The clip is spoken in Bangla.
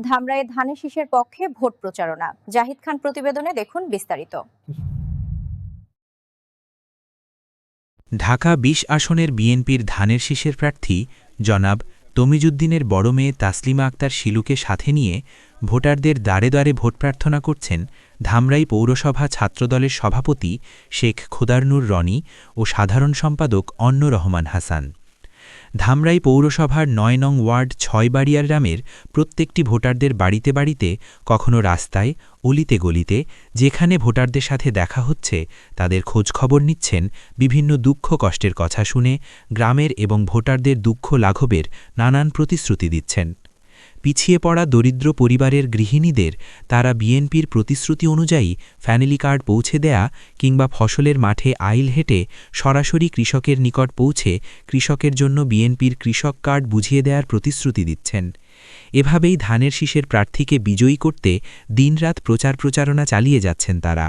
ধামরায়ে ধানের শীষের পক্ষে ভোট প্রচারণা। জাহিদ খান প্রতিবেদনে দেখুন বিস্তারিত। ঢাকা বিশ আসনের বিএনপির ধানের শীষের প্রার্থী জনাব তমিজুদ্দিনের বড় মেয়ে তাসলিমা আক্তার শিলুকে সাথে নিয়ে ভোটারদের দ্বারে দ্বারে ভোট প্রার্থনা করছেন ধামরাই পৌরসভা ছাত্রদলের সভাপতি শেখ খোদারনুর রনি ও সাধারণ সম্পাদক অন্ন রহমান হাসান। ধামরাই পৌরসভার নয় নং ওয়ার্ড ছয় বাড়িয়ার গ্রামের প্রত্যেকটি ভোটারদের বাড়িতে বাড়িতে, কখনো রাস্তায়, অলিতে গলিতে, যেখানে ভোটারদের সাথে দেখা হচ্ছে, তাদের খোঁজখবর নিচ্ছেন বিভিন্ন দুঃখ কষ্টের কথা শুনে গ্রামের এবং ভোটারদের দুঃখ লাঘবের নানান প্রতিশ্রুতি দিচ্ছেন। পিছিয়ে পড়া দরিদ্র পরিবারের গৃহিণীদের, তারা বিএনপির প্রতিশ্রুতি অনুযায়ী ফ্যামিলি কার্ড পৌঁছে দেয়া কিংবা ফসলের মাঠে আইল হেঁটে সরাসরি কৃষকের নিকট পৌঁছে কৃষকের জন্য বিএনপির কৃষক কার্ড বুঝিয়ে দেওয়ার প্রতিশ্রুতি দিচ্ছেন। এভাবেই ধানের শীষের প্রার্থীকে বিজয়ী করতে দিনরাত প্রচার প্রচারণা চালিয়ে যাচ্ছেন তারা।